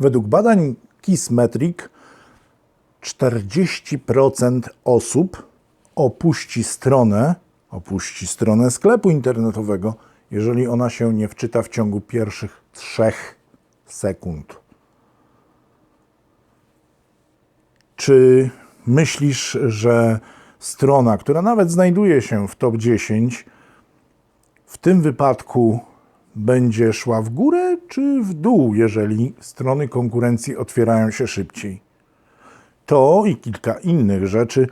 Według badań Kissmetric 40% osób opuści stronę, opuści stronę sklepu internetowego, jeżeli ona się nie wczyta w ciągu pierwszych 3 sekund. Czy myślisz, że strona, która nawet znajduje się w top 10, w tym wypadku będzie szła w górę czy w dół, jeżeli strony konkurencji otwierają się szybciej? To i kilka innych rzeczy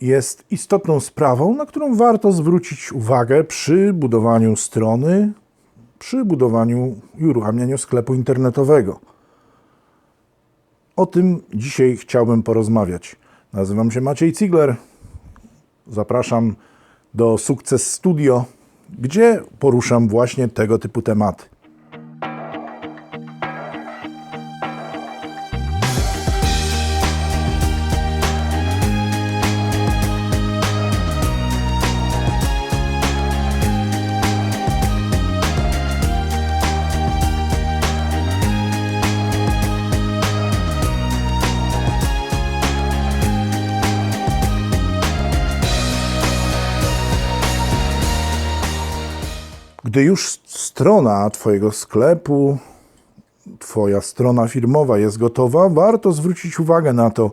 jest istotną sprawą, na którą warto zwrócić uwagę przy budowaniu strony, przy budowaniu i uruchamianiu sklepu internetowego. O tym dzisiaj chciałbym porozmawiać. Nazywam się Maciej Cigler. Zapraszam do Sukces Studio, gdzie poruszam właśnie tego typu tematy. Gdy już strona Twojego sklepu, Twoja strona firmowa jest gotowa, warto zwrócić uwagę na to,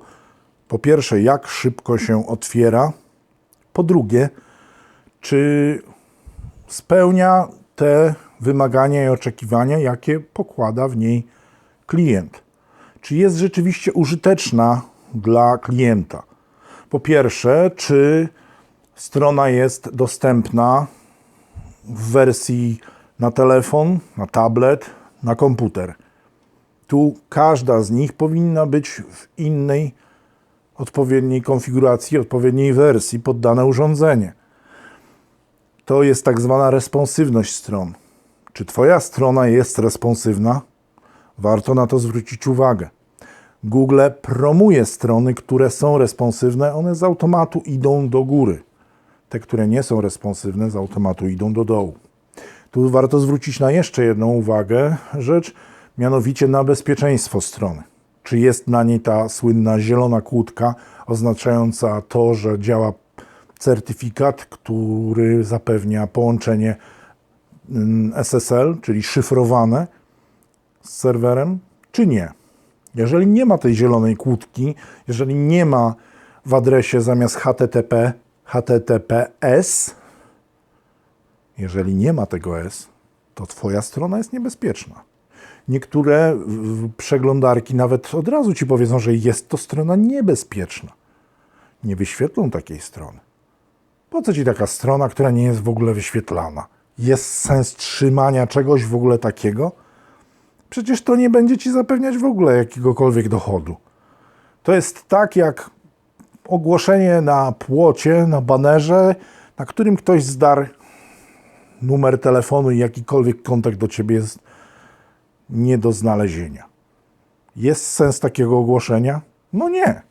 po pierwsze, jak szybko się otwiera, po drugie, czy spełnia te wymagania i oczekiwania, jakie pokłada w niej klient. Czy jest rzeczywiście użyteczna dla klienta? Po pierwsze, czy strona jest dostępna w wersji na telefon, na tablet, na komputer. Tu każda z nich powinna być w innej odpowiedniej konfiguracji, odpowiedniej wersji pod dane urządzenie. To jest tak zwana responsywność stron. Czy Twoja strona jest responsywna? Warto na to zwrócić uwagę. Google promuje strony, które są responsywne, one z automatu idą do góry. Te, które nie są responsywne, z automatu idą do dołu. Tu warto zwrócić na jeszcze jedną uwagę rzecz, mianowicie na bezpieczeństwo strony. Czy jest na niej ta słynna zielona kłódka oznaczająca to, że działa certyfikat, który zapewnia połączenie mm, SSL, czyli szyfrowane z serwerem, czy nie? Jeżeli nie ma tej zielonej kłódki, jeżeli nie ma w adresie zamiast HTTP HTTPS, jeżeli nie ma tego S, to Twoja strona jest niebezpieczna. Niektóre przeglądarki nawet od razu Ci powiedzą, że jest to strona niebezpieczna. Nie wyświetlą takiej strony. Po co Ci taka strona, która nie jest w ogóle wyświetlana? Jest sens trzymania czegoś w ogóle takiego? Przecież to nie będzie Ci zapewniać w ogóle jakiegokolwiek dochodu. To jest tak jak ogłoszenie na płocie, na banerze, na którym ktoś zdarł numer telefonu i jakikolwiek kontakt do ciebie jest nie do znalezienia. Jest sens takiego ogłoszenia? No nie.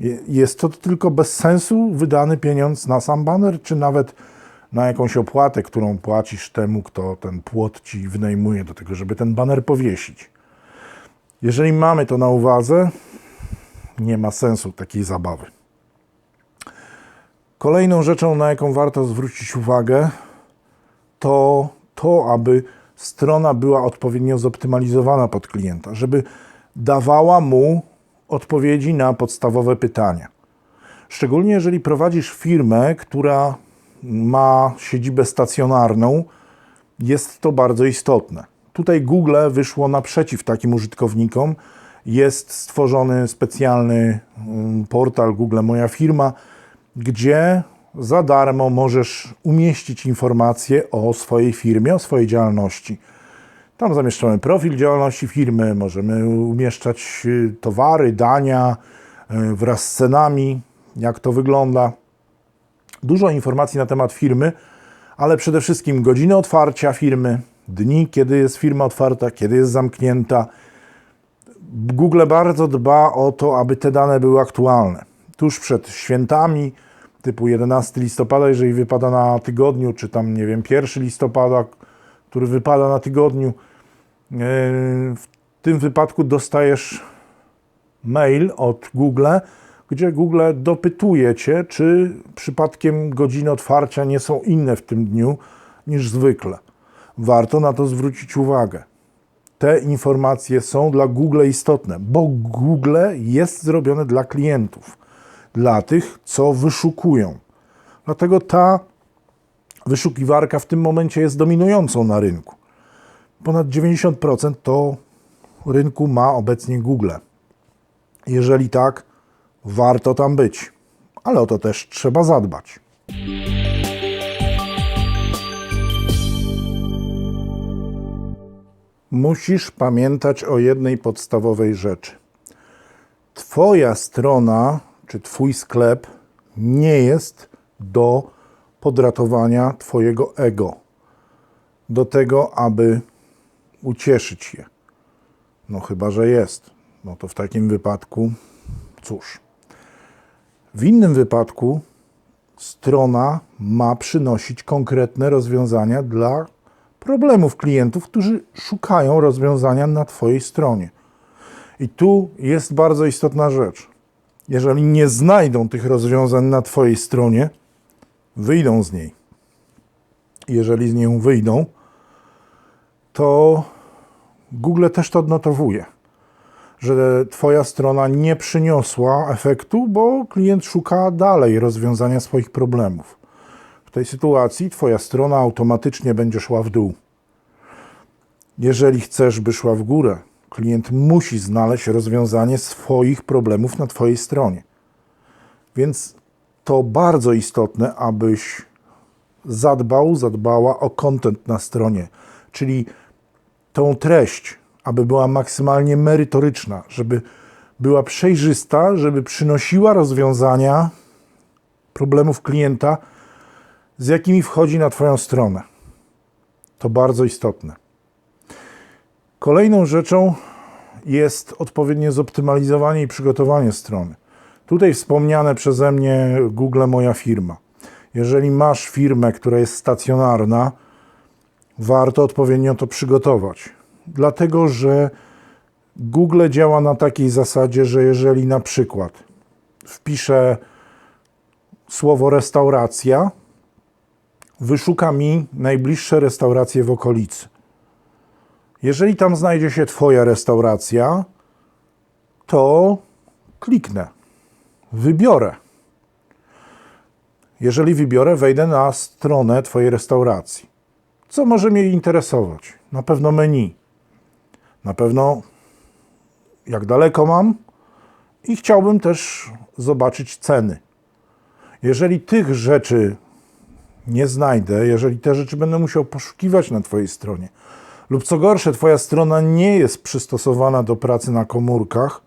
Je- Jest to tylko bez sensu wydany pieniądz na sam baner, czy nawet na jakąś opłatę, którą płacisz temu, kto ten płot ci wynajmuje do tego, żeby ten baner powiesić. Jeżeli mamy to na uwadze, nie ma sensu takiej zabawy. Kolejną rzeczą, na jaką warto zwrócić uwagę, to to, aby strona była odpowiednio zoptymalizowana pod klienta, żeby dawała mu odpowiedzi na podstawowe pytania. Szczególnie jeżeli prowadzisz firmę, która ma siedzibę stacjonarną, jest to bardzo istotne. Tutaj Google wyszło naprzeciw takim użytkownikom. Jest stworzony specjalny mm, portal Google Moja Firma, gdzie za darmo możesz umieścić informacje o swojej firmie, o swojej działalności. Tam zamieszczamy profil działalności firmy, możemy umieszczać y, towary, dania y, wraz z cenami, jak to wygląda. Dużo informacji na temat firmy, ale przede wszystkim godziny otwarcia firmy, dni, kiedy jest firma otwarta, kiedy jest zamknięta. Google bardzo dba o to, aby te dane były aktualne. Tuż przed świętami, typu 11 listopada, jeżeli wypada na tygodniu, czy tam, nie wiem, 1 listopada, który wypada na tygodniu, yy, tym wypadku dostajesz mail od Google, gdzie Google dopytuje cię, czy przypadkiem godziny otwarcia nie są inne w tym dniu niż zwykle. Warto na to zwrócić uwagę. Te informacje są dla Google istotne, bo Google jest zrobione dla klientów, dla tych, co wyszukują. Dlatego ta wyszukiwarka w tym momencie jest dominującą na rynku. Ponad 90% to rynku ma obecnie Google. Jeżeli tak, warto tam być, ale o to też trzeba zadbać. Musisz pamiętać o jednej podstawowej rzeczy. Twoja strona czy Twój sklep nie jest do podratowania Twojego ego, do tego, aby ucieszyć je. No chyba, że jest. No to w takim wypadku, cóż. W innym wypadku strona ma przynosić konkretne rozwiązania dla problemów klientów, którzy szukają rozwiązania na Twojej stronie. I tu jest bardzo istotna rzecz. Jeżeli nie znajdą tych rozwiązań na Twojej stronie, wyjdą z niej. Jeżeli z nią wyjdą, to Google też to odnotowuje, że Twoja strona nie przyniosła efektu, bo klient szuka dalej rozwiązania swoich problemów. Tej sytuacji Twoja strona automatycznie będzie szła w dół. Jeżeli chcesz, by szła w górę, klient musi znaleźć rozwiązanie swoich problemów na Twojej stronie. Więc to bardzo istotne, abyś zadbał, zadbała o content na stronie, czyli tą treść, aby była maksymalnie merytoryczna, żeby była przejrzysta, żeby przynosiła rozwiązania problemów klienta, z jakimi wchodzi na Twoją stronę. To bardzo istotne. Kolejną rzeczą jest odpowiednie zoptymalizowanie i przygotowanie strony. Tutaj wspomniane przeze mnie Google Moja Firma. Jeżeli masz firmę, która jest stacjonarna, warto odpowiednio to przygotować. Dlatego, że Google działa na takiej zasadzie, że jeżeli na przykład wpiszę słowo restauracja, wyszuka mi najbliższe restauracje w okolicy. Jeżeli tam znajdzie się Twoja restauracja, to kliknę, wybiorę. Jeżeli wybiorę, wejdę na stronę Twojej restauracji. Co może mnie interesować? Na pewno menu. Na pewno jak daleko mam i chciałbym też zobaczyć ceny. Jeżeli tych rzeczy nie znajdę, jeżeli te rzeczy będę musiał poszukiwać na Twojej stronie, lub co gorsze, Twoja strona nie jest przystosowana do pracy na komórkach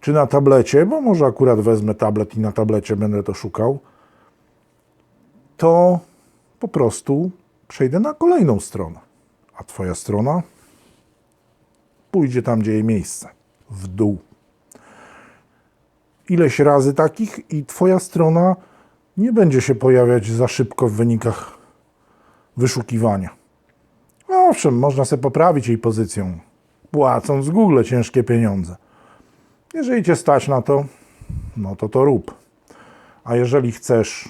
czy na tablecie, bo może akurat wezmę tablet i na tablecie będę to szukał, to po prostu przejdę na kolejną stronę. A Twoja strona pójdzie tam, gdzie jej miejsce w dół. Ileś razy takich i Twoja strona nie będzie się pojawiać za szybko w wynikach wyszukiwania. Owszem, można sobie poprawić jej pozycję, płacąc Google ciężkie pieniądze. Jeżeli cię stać na to, no to to rób. A jeżeli chcesz,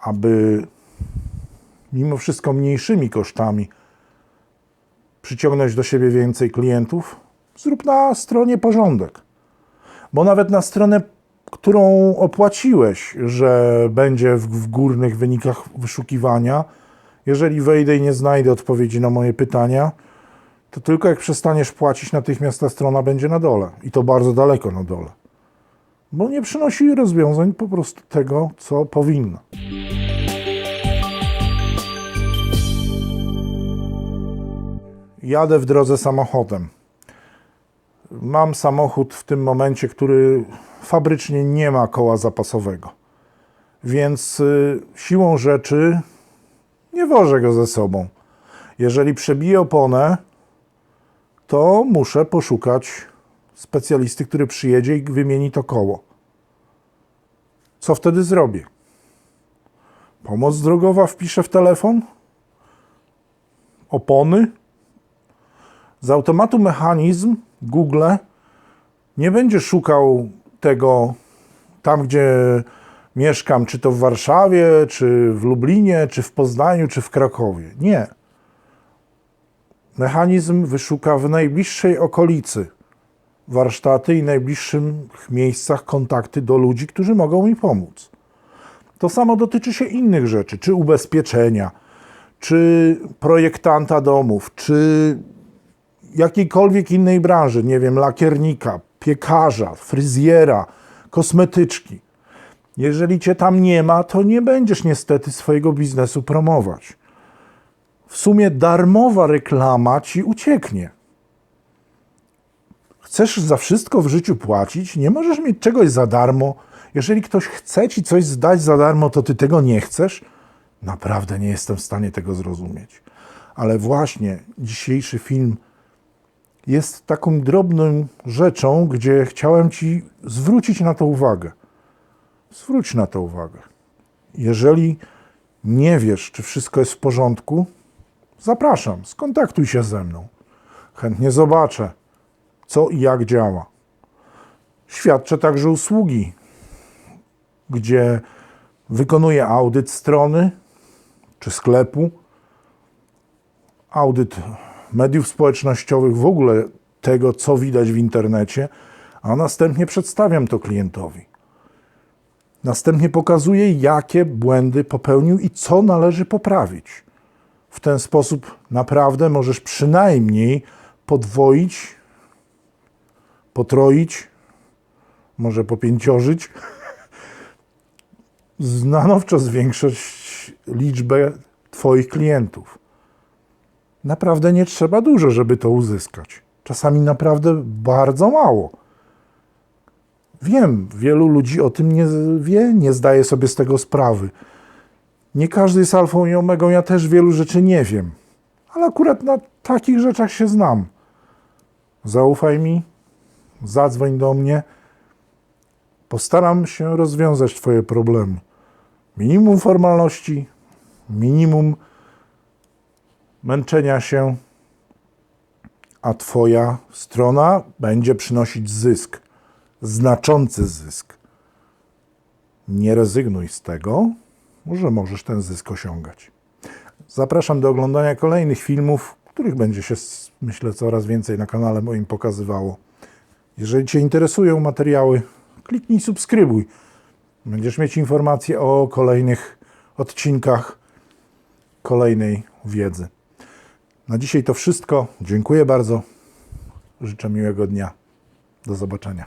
aby mimo wszystko mniejszymi kosztami przyciągnąć do siebie więcej klientów, zrób na stronie porządek. Bo nawet na stronę, którą opłaciłeś, że będzie w, w górnych wynikach wyszukiwania, jeżeli wejdę i nie znajdę odpowiedzi na moje pytania, to tylko jak przestaniesz płacić, natychmiast ta strona będzie na dole. I to bardzo daleko na dole. Bo nie przynosi rozwiązań po prostu tego, co powinno. Jadę w drodze samochodem. Mam samochód w tym momencie, który fabrycznie nie ma koła zapasowego. Więc y, siłą rzeczy nie wożę go ze sobą. Jeżeli przebiję oponę, to muszę poszukać specjalisty, który przyjedzie i wymieni to koło. Co wtedy zrobię? Pomoc drogowa wpiszę w telefon? Opony? Z automatu mechanizm Google nie będzie szukał tego tam, gdzie mieszkam, czy to w Warszawie, czy w Lublinie, czy w Poznaniu, czy w Krakowie. Nie. Mechanizm wyszuka w najbliższej okolicy warsztaty i najbliższych miejscach kontakty do ludzi, którzy mogą mi pomóc. To samo dotyczy się innych rzeczy, czy ubezpieczenia, czy projektanta domów, czy jakiejkolwiek innej branży, nie wiem, lakiernika, piekarza, fryzjera, kosmetyczki. Jeżeli cię tam nie ma, to nie będziesz niestety swojego biznesu promować. W sumie darmowa reklama ci ucieknie. Chcesz za wszystko w życiu płacić? Nie możesz mieć czegoś za darmo. Jeżeli ktoś chce ci coś zdać za darmo, to ty tego nie chcesz? Naprawdę nie jestem w stanie tego zrozumieć. Ale właśnie dzisiejszy film jest taką drobną rzeczą, gdzie chciałem ci zwrócić na to uwagę. Zwróć na to uwagę. Jeżeli nie wiesz, czy wszystko jest w porządku, zapraszam, skontaktuj się ze mną. Chętnie zobaczę, co i jak działa. Świadczę także usługi, gdzie wykonuję audyt strony czy sklepu, audyt mediów społecznościowych, w ogóle tego, co widać w internecie, a następnie przedstawiam to klientowi. Następnie pokazuję, jakie błędy popełnił i co należy poprawić. W ten sposób naprawdę możesz przynajmniej podwoić, potroić, może popięciożyć, stanowczo zwiększyć liczbę Twoich klientów. Naprawdę nie trzeba dużo, żeby to uzyskać. Czasami naprawdę bardzo mało. Wiem, wielu ludzi o tym nie wie, nie zdaje sobie z tego sprawy. Nie każdy jest alfą i omegą, ja też wielu rzeczy nie wiem. Ale akurat na takich rzeczach się znam. Zaufaj mi, zadzwoń do mnie. Postaram się rozwiązać Twoje problemy. Minimum formalności, minimum męczenia się, a Twoja strona będzie przynosić zysk, znaczący zysk. Nie rezygnuj z tego, że możesz ten zysk osiągać. Zapraszam do oglądania kolejnych filmów, których będzie się, myślę, coraz więcej na kanale moim pokazywało. Jeżeli Cię interesują materiały, kliknij subskrybuj. Będziesz mieć informacje o kolejnych odcinkach kolejnej wiedzy. Na dzisiaj to wszystko. Dziękuję bardzo. Życzę miłego dnia. Do zobaczenia.